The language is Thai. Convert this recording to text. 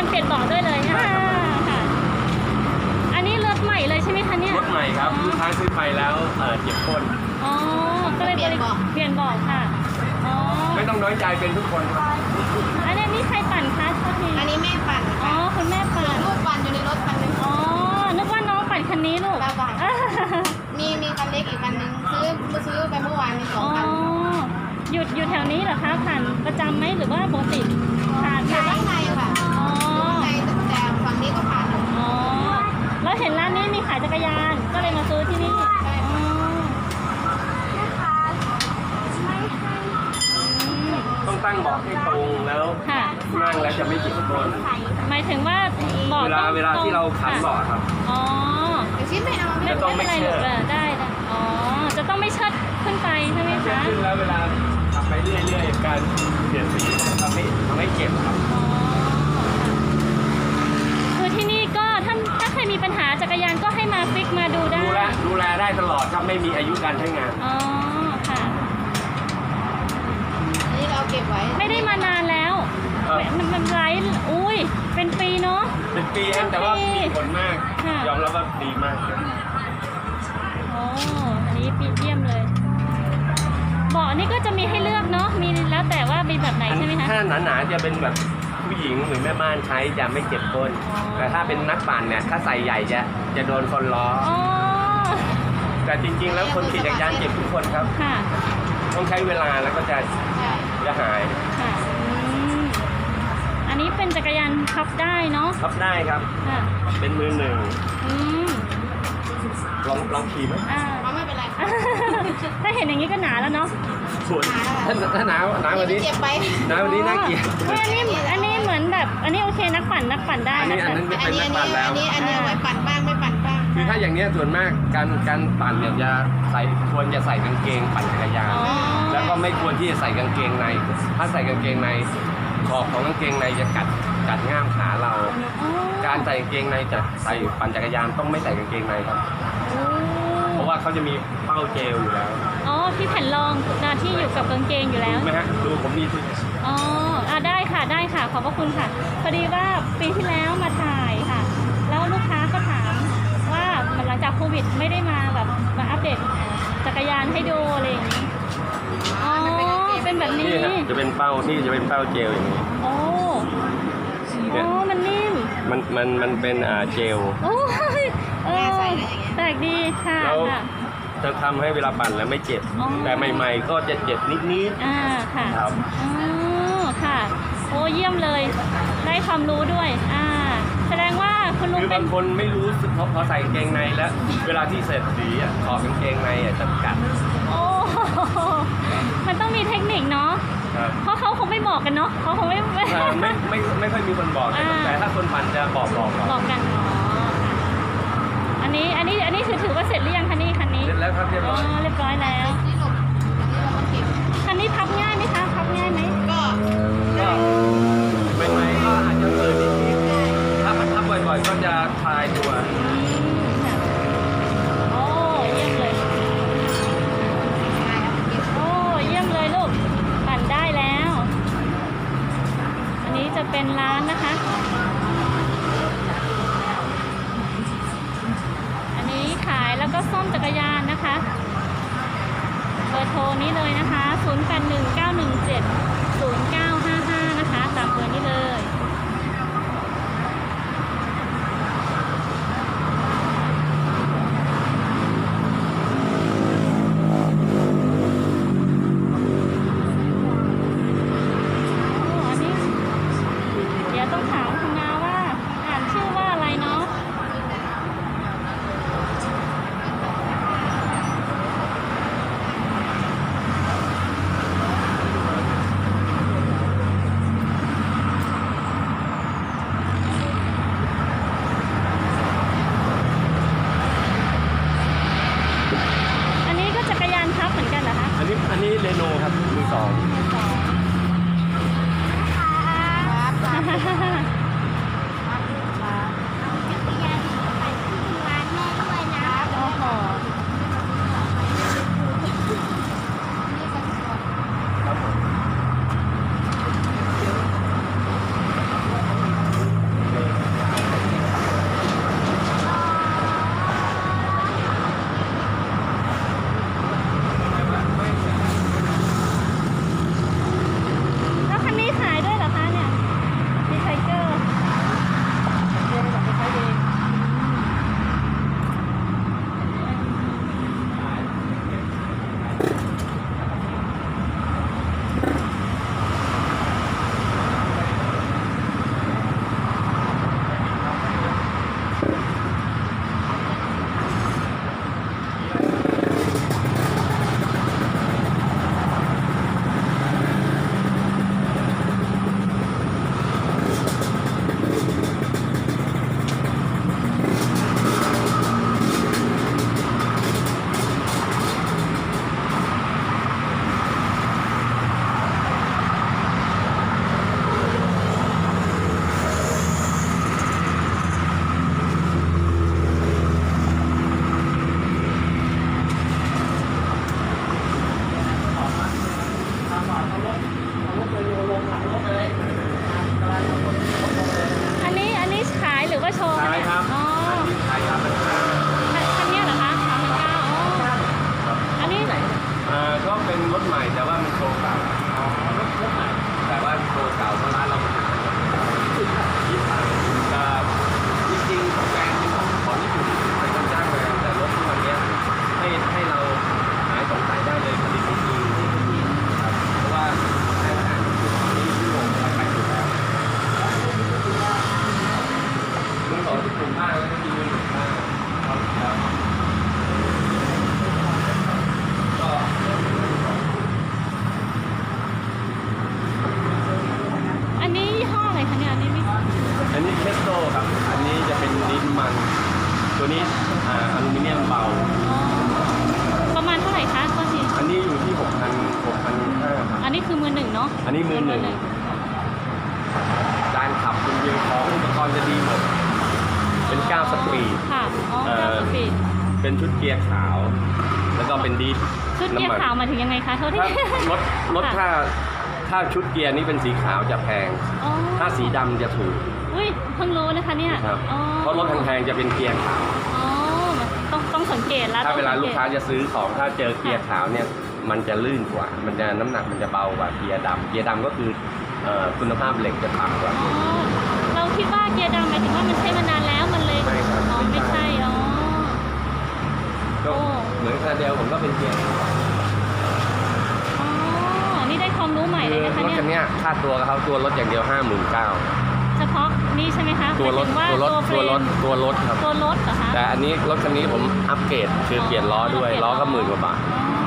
การเปลี่ยนเบาะด้วยเลยอ่าค่ะ อันนี้รถใหม่เลยใช่ไหมคะเนี่ย รถใหม่ครับลูกค้าซื้อไปแล้วเออเจ็บก้นอ๋อ ก็เลยบริเปลี่ยนเบาะค่ะ อ๋อ ไม่ต้องน้อยใจเป็นทุกคนครับ อันนี้นี่ใครปั่นคะโทษที อันนี้แม่ปั่น อ๋อ ค่ะ คุณแม่ปั่น ลูกปั่นอยู่ในรถคันหนึง อ๋อ นึกว่าน้องปั่นคันนี้ลูก เปล่า มีมีคันเล็กอีกคันหนึงซื้อมาซื้อไปเมื่อวานมีสอ อ๋ ง อ คัน หยุดอยู่แถวนี้เหรอคะ ผ่านประจำไหมหรือว่าปกติผ่าน อยู่ ผ่าน ข้างในค่ะ อ๋อ ข้างในแต่ฝั่งนี้ก็ผ่านอยู่ อ๋อ แล้วเห็นร้านนี้มีขายจักรยาน ก็เลยมาซื้อที่นี่ ใช่ อ๋ออืม ต้องตั้งเบาะให้ตรงแล้ว ค่ะ นั่งแล้วจะไม่เจ็บก้น หมายถึงว่าเบาะเวลาต้องเวลาที่เราขันค่ะเบาะครับอ๋อเดี๋ยวชิดไม่เอาไม่จะต้องไม่ไม่เป็นไรเชิหรดอกเออได้ได้อ๋อจะต้องไม่เชิดขึ้นไปใช่ไหมเจ็บคะ ขึ้นแล้วเวลาขับไปเรื่อยๆ การเปลี่ยนสีทำให้ทำให้เจ็บครับ อ๋อคือที่นี่ก็ถ้าถ้าใครมีปัญหาจักรยานก็ให้มาฟิกมาดูได้ ดูแลดูแลได้ตลอดครับไม่มีอายุการใช้งาน อ๋อค่ะอันนี้เราเอาเก็บไว้ ไม่ได้มานานแล้วครับ มันมันไร้อุ้ย เป็นปีเนาะ เป็นปีครับแต่ว่ามีผลมาก ค่ะ ยอมรับว่าดีมากครับโอ้อันนี้ปีเยี่ยมเลยเบาะนี่ก็จะมีให้เลือกเนาะ มีแล้วแต่ว่ามีแบบไหนใช่ไหมคะ ถ้าหนาๆจะเป็นแบบผู้หญิงหรือแม่บ้านใช้จะไม่เจ็บก้น อ๋อ แต่ถ้าเป็นนักปั่นเนี่ยถ้าใส่ใหญ่จะจะโดนคนล้อ อ๋อ แต่จริง ๆ แล้วคนขี่จักรยานเจ็บทุกคนครับ ค่ะ ต้องใช้เวลาแล้วก็จะใช่จะหาย ค่ะอืมอันนี้เป็น จักรยานพับได้เนาะพับได้ครับ ค่ะ เป็นมือหนึ่งอืมลองลองขี่ไหมอ่า เอาไม่เป็นไรค่ะถ้าเห็นอย่างนี้ก็หนาแล้วเนาะสวยถ้าถ้าหนาวหนาวกว่านี้เจ็บไป หนาวกว่านี้น่าเกลียดอ๋ออันนี้อันนี้เหมือนแบบ อันนี้โอเคนักปั่นนักปั่นได้อันนี้นะอันคะนั้นไม่อันเป็นนี้นัอักนนี้ปั่นแล้ว อันนี้อันนี้เอาไว้ปั่นบ้างไม่ปั่นบ้าง คือถ้าอย่างเนี้ยส่วนมากการการปั่นเนี่ยจะใส่ควรจะใส่กางเกงปั่นจักรยาน อ๋อ แล้วก็ไม่ควรที่จะใส่กางเกงใน ถ้าใส่กางเกงใน ขอบของกางเกงในจะกัดกัดง่ามขาเราอ๋อการใส่กางเกงในจะใส่ปั่นจักรยานต้องไม่ใส่กางเกงในครับ เพราะว่าเขาจะมีเป้าเจลอยู่แล้ว อ๋อที่แผ่นรองนะที่อยู่กับกางเกงอยู่แล้วรู้ไหมฮะดูผมมีทุกอ๋ออะได้ค่ะได้ค่ะ ขอบพระคุณค่ะ พอดีว่าปีที่แล้วมาถ่ายค่ะ แล้วลูกค้าก็ถามว่าหลังจากโควิดไม่ได้มาแบบมาอัปเดตจักรยานให้ดูอะไรอย่างนี้อ๋อเป็ นแบบนี้นี่ฮะจะเป็นเป้านี่จะเป็นเป้าเจลอย่างนี้ โอ้เนี่โอ้ยมันนิ่ม มันมันมันเป็นอ่าเจลโอ้ยเออใส่ได้อย่างเงี้ยแปลกดีค่ะ แล้วค่ะจะทำให้เวลาปั่นแล้วไม่เจ็บ อ๋อ แต่ใหม่ ๆ ก็จะเจ็บนิดอ่าค่ะครับ อ๋อค่ะ โอ้เยี่ยมเลย ได้ความรู้ด้วย อ่า แสดงว่าคุณๆลุงคือเป็บานงคนไม่รู้สึกพอพอใส่กางเกงในแล้ว เวลาที่เสร็จสีอะขอบกางเกงในอะจะกัด โอ้ มันต้องมีเทคนิคเนาะ บอกกันเนาะเขาคงไม่ไม่อ่าไม่ไม่ไม่ค่อยมีคนบอกแต่อ่าแต่ถ้าคนปั่นจะบอกบอกบอกบอกกันอ๋อค่ะอันนี้อันนี้อันนี้คือถือว่าเสร็จหรือยังคะนี่คันนี้เสร็จแล้วครับเรียบอ๋ร้ออยเรียบร้อยแล้ว นี่หลบอันนี้เราต้องเก็บ คันนี้พับง่ายไหมคะ นี้จะเป็นร้านนะคะ อันนี้ขายแล้วก็ซ่อมจักรยานนะคะ เบอร์โทรนี้เลยนะคะ 0819170955 นะคะ ตามเบอร์นี้เลย so loud. อหนึ่งเนาะอันนี้มือหนึ่งการขับคุณยิงของอุปกรณ์จะดีหมด เป็นก้าวสปีดค่ะ อ๋อเอ่อก้าวสปีด เป็นชุดเกียร์ขาว แล้วก็เป็นดีดชุดเกียร์น้ำมันขาวหมายถึงยังไงคะโทษทีถ้ารถรถค่ะถ้าถ้าชุดเกียร์นี้เป็นสีขาวจะแพงอ๋อถ้าสีดำจะถูก อุ้ยเพิ่งรู้นะคะเนี่ยครับอ๋อเพราะรถแพงๆจะเป็นเกียร์ขาวอ๋อต้องต้องสังเกตแล้วถ้าเวลาต้องลูสักงค้าตจะซื้อของถ้าเจอเกียร์ขาวเนี่ย มันจะลื่นกว่า มันจะน้ำหนักมันจะเบากว่าเกียร์ดำเกียร์ดำก็คือเอ่อคุณภาพเหล็กจะต่ำกว่าอ๋อเราคิดว่าเกียร์ดำหมายถึงว่ามันใช้มานานแล้วมันเลยไม่ครับอ๋อไม่ใช่อ๋อ ก็โอ้ เหมือนคาราเดลผมก็เป็นเกียร์อ๋อนี่ได้ความรู้ใหม่คืเลอยนะคะรถเนี่ยคันเนี้ยค่าตัวเขาตัวรถอย่างเดียวห้าหมื่นเก้าเฉพาะนี่ใช่ไหมคะตัวรถหมายตัวรถถึงว่าตัวรถเฟมตัวรถครับ ตัวรถเหรอคะ แต่อันนี้รถคันนี้ผมอัปเกรดคือเปลี่ยนล้อด้วยล้อก็หมื่นกว่าบาท อ๋อ